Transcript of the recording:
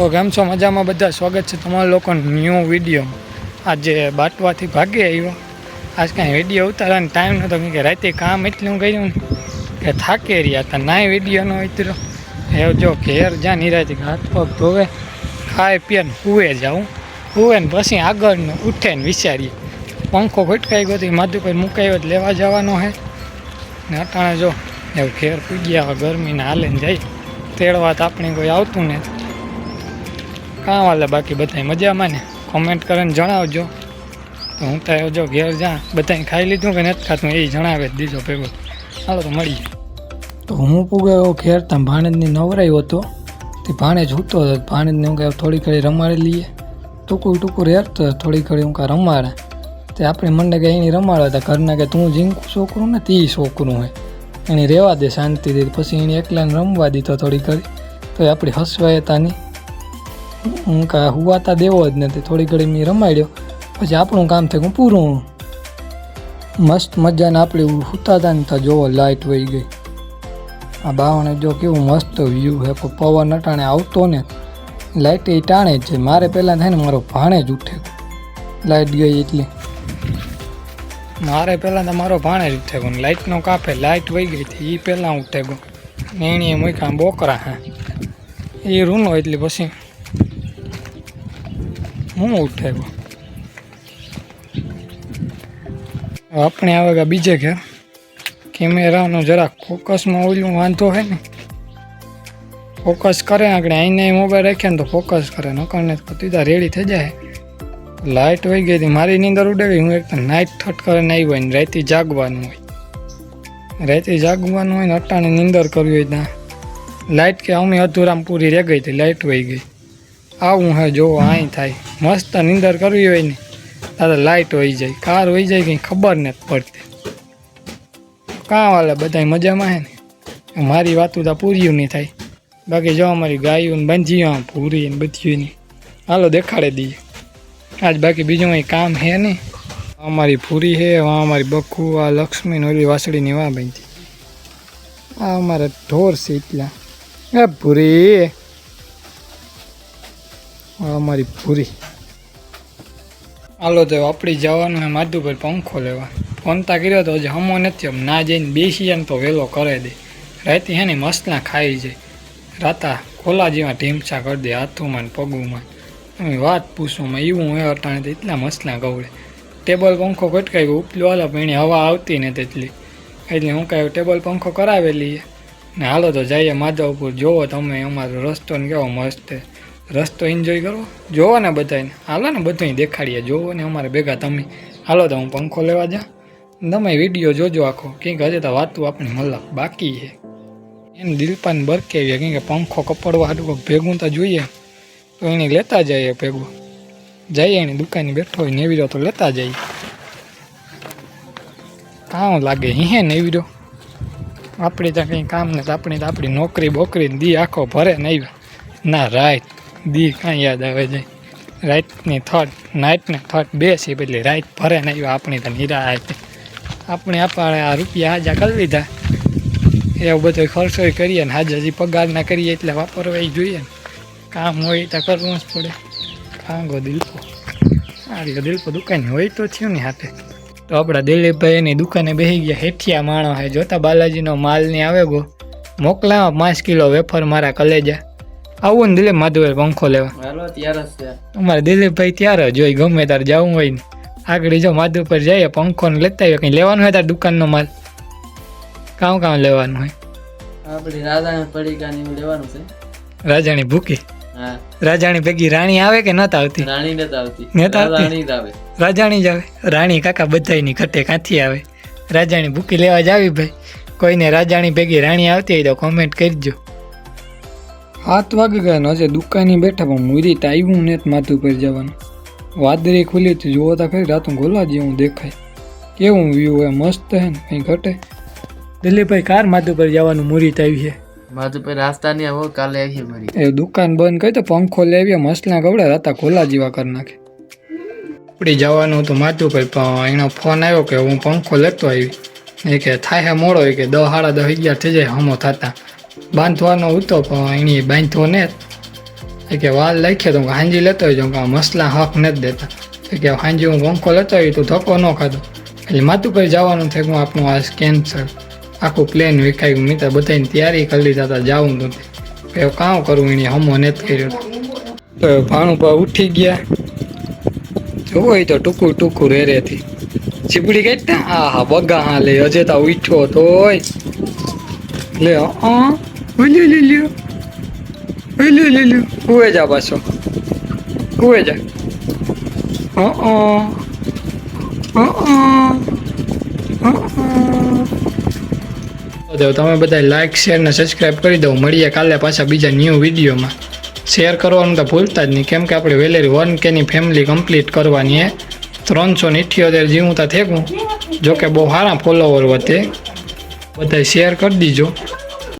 તો કેમ છો? મજામાં બધા? સ્વાગત છે તમારા લોકોનો ન્યૂ વીડિયો આજે બાટવાથી ભાગી આવ્યો. આજ કાંઈ વીડિયો ઉતારવાનો ટાઈમ નહોતો કે રાતે કામ એટલું કર્યું કે થાકી રહ્યા હતા. નાય વિડીયોનો ઉતર્યો. એ જો ઘેર જા નિરાતી હાથ પગ ધોવે, ખાય પીએ ને હુએ જાઉં હુએ ને પછી આગળનું ઉઠે ને વિચારીએ. પંખો ખોટકાઈ ગયો તો માધુ પર મુકાયો તો લેવા જવાનો હે. ને અટાણે જો, એવું ઘેર પૂગ્યા ગરમીને હાલે ને જાય. તેડવા તો આપણે કોઈ આવતું ને કાં વાલે બાકી બધાય મજામાં ને? કોમેન્ટ કરીને જણાવજો. તો હું તો જો ઘેર જા, બધાય ખાઈ લીધું કે નથી ખાતું એ જણાવે જ દીધો ભેગો. હાલો તો મળીએ. તો હું પૂગાયો ઘેર ત્યાં ભાણેજની નવરાયો હતો. તે ભાણેજ હૂતો હતો ભાણેજને હું કહેવાય થોડી ઘડી રમાડી લઈએ. ટૂંકું ટૂંકું રેરતો થોડી ઘડી હું કાં રમાડે. તે આપણે મને કે એની રમાડવા હતા, ઘરના કે તું જીંકું છોકરું ને તે છોકરું હોય. એને રહેવા દે શાંતિથી, પછી એને એકલાને રમવા દીધો થોડી ઘડી. તો એ આપણી હસવાય હતા નહીં હું કાં હુવાતા દેવો જ નથી. થોડી ઘડી મેં રમાડ્યો. પછી આપણું કામ થયું પૂરું. મસ્ત મજાને આપણે સૂતા હતા ને તો જોવો લાઇટ વહી ગઈ. આ બાવણે જો કેવું મસ્ત વ્યૂ હે પવન અટાણે આવતો ને લાઇટ એ ટાણે જ છે. મારે પહેલાં થાય ને મારો ભાણે જ ઉઠે. લાઇટ ગઈ એટલે. મારે પહેલાં તો મારો ભાણે જ ઉઠે ગયો લાઇટનો કાપે લાઇટ વહી ગઈ હતી એ પહેલાં ઉઠે ગયો. એની મૂક્યા બોકરા હા. એ રૂનો એટલે પછી હું ઉઠાવ્યો આપણે આવે કે બીજે ઘેર. કેમેરાનો જરાક ફોકસમાં ઓલું વાંધો હોય ને. ફોકસ કરે આપણે અહીંને મોબાઈલ રાખીએ ને તો ફોકસ કરે નકરને સીધા રેડી થઈ જાય. લાઇટ વહી ગઈ હતી, મારી નીંદર ઉડાવી, હું એક તો નાઇટ થટ કરીને આવી હોય ને, રાતે જાગવાનું હોય. રાતે જાગવાનું હોય ને, અટાણે નીંદર કરવી હોય ત્યાં. લાઇટ કે અમે અધૂરામ પૂરી રહી ગઈ હતી લાઇટ વહી ગઈ. આવું હે, જોવો, આય થાય. મસ્ત નિંદર કરવી હોય ને, તારે લાઇટ હોય જાય કાર વહી જાય, કંઈ ખબર નથી પડતી. કાં વાલે બધા મજામાં હે ને? મારી વાતું તો પૂર્યું નહીં થાય. બાકી જો અમારી ગાયું ને બંજીઓ પૂરી ને બધી નહીં હાલો દેખાડે દઈએ આજ બાકી બીજું કંઈ કામ હે નહીં. અમારી પૂરી હે વાં અમારી બખુ આ લક્ષ્મી ને ઓલી વાસળીની વાં બંધી. આ અમારા ઢોર છે એટલા. એ પૂરી અમારી પૂરી. હાલો તો આપણી જવાનું માધુ માધુભાઈ પંખો લેવા. ફોન તા કર્યો તો હમો નથી, આમ ના જઈને બેસી જાય તો વહેલો કરે દે. રાતે હે ને મસલા ખાઈ જાય. રાતા ખોલા જેવા ઢીમસા કરી દે હાથોમાં પગુમાં. તમે વાત પૂછોમાં એવું હે અટાણે તો એટલા મસલા ગવડે ટેબલ પંખો કટકાઈ ગયો, ઉપલું હાલો પણ હવા આવતી ને તેટલી. એટલે હું કહ્યું ટેબલ પંખો કરાવેલી ને હાલો તો જઈએ માધવપુર, જોવો તમે અમારો રસ્તો ને કેવો મસ્ત છે. રસ્તો એન્જોય કરો. જોવો ને બધાને હાલો ને બધું દેખાડીએ. જોવો ને અમારે ભેગા તમે. હાલો તો હું પંખો લેવા જા. તમે વીડિયો જોજો આખો. કંઈક હજે તો વાતું આપણી મલક બાકી છે. એને દિલપાન બરકેવીએ કંઈક પંખો કપડવા હાટું ભેગું તો જોઈએ. તો એને લેતા જઈએ ભેગું. જઈએ એની દુકાને બેઠો હોય નેવી રહ્યો તો લેતા જઈએ. કાં લાગે હિહે રહ્યો. આપણી તો કંઈ કામ નથી. આપણી તો આપણી નોકરી બોકરી દી આખો ભરે નહીં ના, રાઈટ. દી કાંઈ યાદ આવે છે? રાઈટની થોટ નાઇટને થોટ બે છે એટલે રાઈટ ભરે ને આવ્યા આપણી તો નિરા હતી આપણે આપણે આ રૂપિયા હાજા કરી લીધા. એવું બધો ખર્ચો કરીએ ને હાજર હજી પગાર ના કરીએ એટલે વાપરવા જોઈએ ને. કામ હોય તો કરવું જ પડે. કાંગો દિલકો આ દિલકો દુકાન હોય તો થયું ને હાથે. તો આપણા દિલીપભાઈ એની દુકાને બેસી ગયા. હેઠિયા માણો હે જોતા બાલાજીનો માલ ને આવે ગો. મોકલાવા પાંચ કિલો વેફર મારા કલેજા. આવું ને દિલીપ માધુભાઈ પંખો લેવા. અમારે દિલીપભાઈ ત્યારે જોઈ ગમે તારે જવું હોય ને. આગળ જો માધુ પર જઈએ પંખો ને લેતા આવીએ કંઈ લેવાનું હોય તાર દુકાનનો માલ? કામ કામ લેવાનું હોય? આપણી રાધાને પડીકાની લેવાનું છે. રાજાણી ભૂકી? રાજાણી ભેગી રાણી આવે કે નતા આવતી? રાણી નથી આવતી. નથી આવતી? આવે. રાજાણી જ આવે. રાણી કાકા બધાયની ખટે કાંથી આવે? રાજાણી ભૂકી લેવા જ આવી ભાઈ? કોઈને રાજાણી ભેગી રાણી આવતી હોય તો કોમેન્ટ કરજો. હાથ વાગી ગયા ને હજે દુકાને બેઠા પણ મુરી તો આવ્યું ને માથું પર જવાનું. વાદળી ખુલી હતી જોવો તો ખરી રાતું ગોલા જેવું દેખાય. કેવું વ્યૂ હોય મસ્ત હે ને કંઈ ઘટે? દિલીપભાઈ કાર માથું પર જવાનું મુરી આવી છે માથું પર રાસ્તા ની આવો કાલે આવીએ મારી. એ દુકાન બંધ કરી તો પંખો લેવીએ મસલા ગવડે રાતા ખોલા જેવા કરી નાખે. ઉપડી જવાનું હતું માથું પર પણ એનો ફોન આવ્યો કે હું પંખો લેતો આવી. એ કે થાય મોડો એ કે દસ સાડા દસ અગિયાર થઈ જાય હમો થતા. બાંધવાનો હતો, પણ એણે બાંધતો ને કે વાલ લખ્યો તો હાંજી લેતો હોય કે મસલા હક નથી દેતા. કે હાંજી હું પંખો લેતો હોય, તું ધક્કો ન ખાધો. એટલે માથું પર જવાનું થયું, હું આપણું આ કેન્સર, આખું પ્લેન વિખાઈ ગયું મિત્ર બધાની તૈયારી કરી લીધા હતા જવું તો એવું કાં કરવું એને હમો નથી કર્યો. તો ભાણું પર ઉઠી ગયા. જોવો તો ટૂંકું ટૂંકું રે રેથી ચીપડી કઈ ને હા હા બગા હા લે અજે તા ઉઠ્યો તોય. લે હા લ્યો લ્યો લ્યો લ્યો લ્યો લ્યો કુએ જા. પાછો કુએ જા ઓ હા તમે બધા લાઈક શેર ને સબસ્ક્રાઈબ કરી દઉં મળીએ કાલે પાછા બીજા ન્યૂ વિડીયોમાં શેર કરવાનું તો ભૂલતા જ નહીં. કેમ કે આપણે વેલેરી વન કેની ફેમિલી કમ્પ્લીટ કરવાની એ ત્રણસો ને ઇઠ્યોતેર તો થેકું જોકે બહુ સારા ફોલોવર વધે. બધા શેર કરી દીજો.